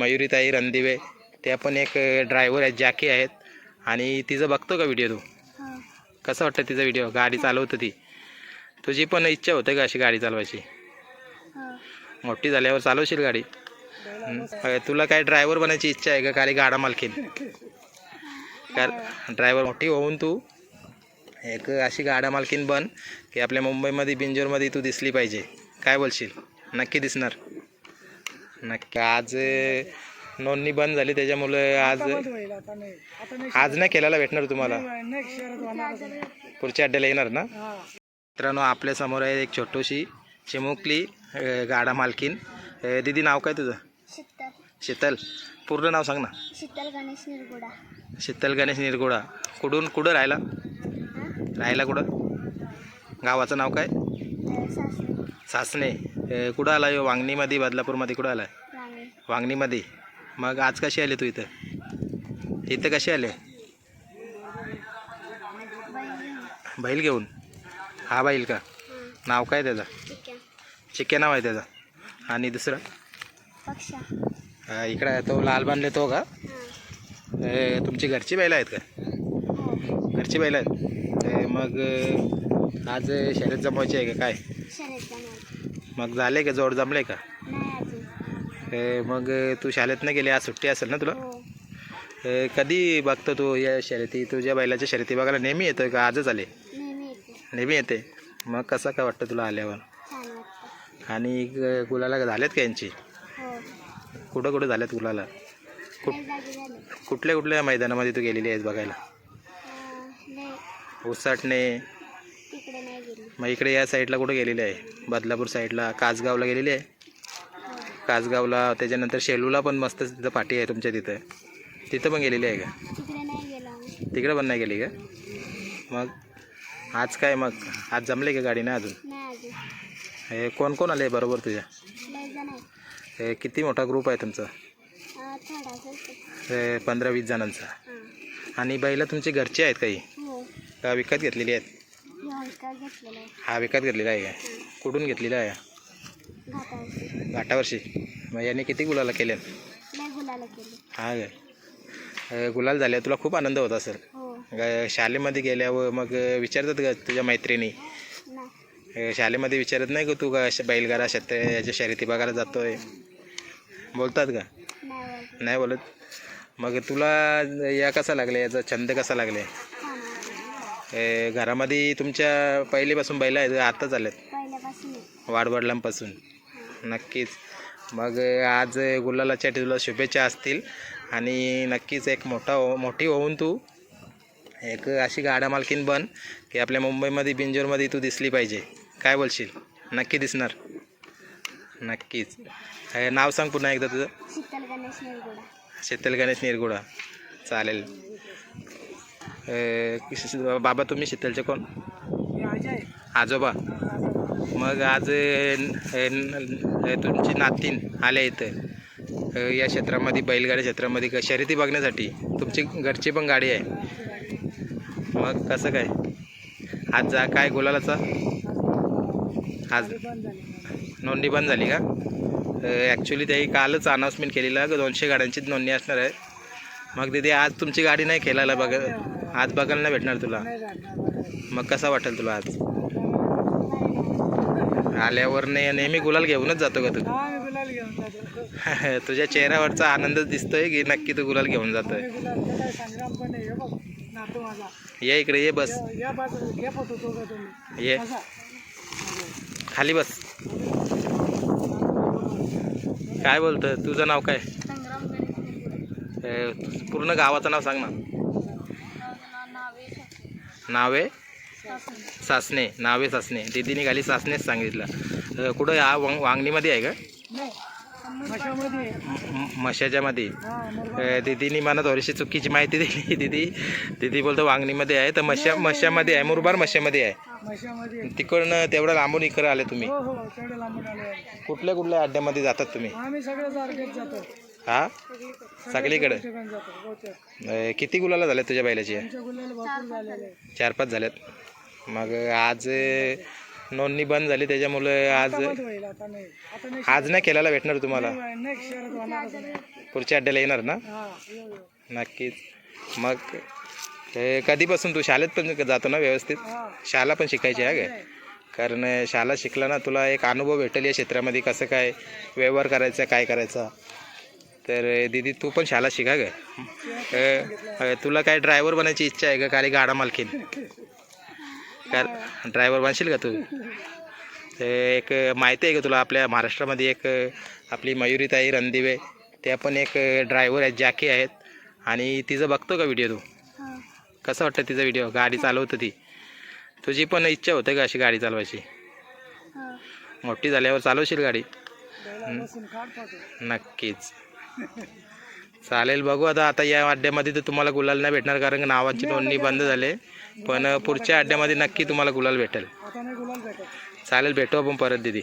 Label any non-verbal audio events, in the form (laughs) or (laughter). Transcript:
मयुरीताई रणदिवे त्या पण एक ड्रायव्हर आहेत जॅकी आहेत. आणि तिचं बघतो का व्हिडिओ तू? कसं वाटतं तिचा व्हिडिओ गाडी चालवतं ती. तुझी पण इच्छा होते का अशी गाडी चालवायची? मोठी झाल्यावर चालवशील गाडी? तुला काय ड्रायव्हर बनायची इच्छा आहे का? खाली गाडा मालकीन. कार ड्रायव्हर मोठी होऊन तू एक अशी गाडा मालकीन बन की आपल्या मुंबईमध्ये बिंजोरमध्ये तू दिसली पाहिजे. काय बोलशील? नक्की दिसणार. नक्की. आज नोंदणी बंद झाली त्याच्यामुळे आज आज नाही केल्याला भेटणार तुम्हाला? पुढच्या अड्ड्याला येणार ना? मित्रांनो आपल्यासमोर आहे एक छोटीशी चिमुकली गाडा मालकीन. दीदी नाव काय तुझं? शीतल. शीतल. पूर्ण नाव सांग ना. शीतल गणेश निरगुडा. शीतल गणेश निरगुडा. कुठून कुठं राहिला? राहिला कुठं? गावाचं नाव काय? सासणे कुठं आला यो वांगणीमध्ये बदलापूरमध्ये कुठं आला वांगणीमध्ये. मग आज कशी आले तू इथं? इथं कशी आले? बैल घेऊन? हा बैल का? हां. नाव काय त्याचं? आहे चिक्के नाव आहे त्याचं. आणि दुसरं? अ, इकडं आहे तो लाल बांधले तो का? हां. अ, तुमची घरची बैल आहेत का? हो. घरची बैल आहेत. मग आज शर्यत जमवायची आहे का काय? मग झाले का? जोड जमले का? मग तू शाळेत नाही गेली? आज सुट्टी असेल ना तुला? हो. कधी बघतो तू या शर्यती तुझ्या बैलाच्या शर्यती बघायला नेहमी येतोय का? आजच आले? नेहमी येते. मग कसं काय वाटतं तुला आल्यावर? आणि ग- गुलाला झालेत का यांची? हो. कुठं कुठं झाल्यात गुलाला? कुठ कुठल्या कुठल्या मैदानामध्ये तू गेलेली आहेस बघायला? उसाटणे मग इकडे या साईडला कुठं गेलेली आहे? बदलापूर साईडला कासगावला गेलेली आहे? हो. कासगावला त्याच्यानंतर शेलूला पण मस्त तिथं पाठी आहे तुमच्या तिथं. तिथं पण गेलेली आहे का? तिकडे पण नाही गेली का? मग आज काय मग? आज जमले का गाडी ना अजून? नाही अजून. हे कोण कोण आले बरोबर तुझ्या? हे किती मोठा ग्रुप आहे तुमचा? हे पंधरा वीस जणांचा. आणि बैला तुमची घरची आहेत काही? हो. का विकत घेतलेली आहेत? हे विकत घेतलेलं आहे. हा विकत घेतलेला आहे का? कुठून घेतलेला आहे? घाटावरशी. मग याने किती गुलाला केल्या हा काय गुलाल झाल्या तुला खूप आनंद होत असेल. हो. ग- शाळेमध्ये गेल्यावर मग विचारतात का तुझ्या मैत्रिणी. शाळेमध्ये विचारत नाही का तू का अशा बैलगाडा शेत याच्या शर्यती बघायला जातोय? बोलतात का? नाही बोलत? मग तुला या कसा लागले? याचा छंद कसा लागले? अ, घरामध्ये तुमच्या पहिलेपासून बैल आहेत आत्ताच आलेत? पहिल्यापासून. वाडवडिलांपासून. नक्कीच. मग आज गुलालाच्या तुला शुभेच्छा असतील. आणि नक्कीच एक मोठा हो मोठी होऊन तू एक अशी गाडा मालकीन बन की आपल्या मुंबईमध्ये बिंजोरमध्ये तू दिसली पाहिजे. काय बोलशील? नक्की दिसणार. नक्कीच. हे नाव सांग पुन्हा एकदा तुझं. शीतल गणेश निरगुडा. शीतल गणेश निरगुडा. चालेल. बाबा तुम्ही शीतलचे कोण? आजोबा. मग आज तुमची नातीन आल्या इथं. या क्षेत्रामध्ये बैलगाडी क्षेत्रामध्ये क- शर्यती बघण्यासाठी तुमची घरची पण गाडी आहे. मग कसं काय? आज जा काय गुलालाचा? आज नोंदणी बंद झाली का? ॲक्च्युली त्याही कालच अनाऊन्समेंट केलेलं दोनशे गाड्यांची नोंदणी असणार आहे. मग तिथे आज तुमची गाडी नाही खेळायला बघा आज बघायला नाही भेटणार तुला. मग कसा वाटेल तुला आज आल्यावर ने नेहमी गुलाल घेऊनच जातो का तू? (laughs) तुझ्या चेहऱ्यावरचा आनंदच दिसतोय की नक्की तू गुलाल घेऊन जातोय? ये इकडे ये बस. ये खाली बस. काय बोलतं तुझं नाव काय? पूर्ण गावाचं नाव सांग ना. नावे सासू सासणे. नावे सासणे. दीदीने खाली सासणेच सांगितलं. कुठं हा वांग वांगणीमध्ये आहे का? मशाच्यामध्ये. दीदीने मला थोडीशी चुकीची माहिती दिली. दीदी दीदी बोलतो वांगणीमध्ये आहे. तर मशा मशामध्ये आहे. मुरबार मशामध्ये आहे. तिकडनं तेवढं लांबून इकडं आले तुम्ही. हो हो. कुठल्या कुठल्या अड्ड्यामध्ये जातात तुम्ही? हा? सगळीकडे? किती गुलाला झाल्या तुझ्या बैलाची? चार पाच झाल्यात मग आज नोंदणी बंद झाली त्याच्यामुळे आज आज नाही केल्याला भेटणार तुम्हाला? पुढच्या अड्ड्याला येणार ना? नक्कीच. मग हे कधीपासून तू शाळेत पण जातो ना व्यवस्थित? शाळा पण शिकायची आहे काय कारण शाळा शिकला ना तुला एक अनुभव भेटेल या क्षेत्रामध्ये कसं काय व्यवहार करायचा काय करायचा. तर दीदी तू पण शाळा शिका ग. तुला काय ड्रायव्हर बनायची इच्छा आहे का खाली गाडा मालकीन? कार ड्रायव्हर बनशील का तू? एक माहिती आहे का तुला आपल्या महाराष्ट्रामध्ये एक आपली मयुरीताई रणदिवे त्या पण एक ड्रायव्हर आहेत जॅकी आहेत. आणि तिचं बघतो का व्हिडिओ तू? कसं वाटतं तिचा व्हिडिओ गाडी चालवतं ती. तुझी पण इच्छा होते का अशी गाडी चालवायची. मोठी झाल्यावर चालवशील गाडी. नक्कीच. चालेल बघू आता आता या अड्ड्यामध्ये तर तुम्हाला गुलाल नाही भेटणार कारण नावाची नोंदणी बंद झाले. पण पुढच्या अड्ड्यामध्ये नक्की तुम्हाला गुलाल भेटेल. चालेल भेटू आपण परत दिदी.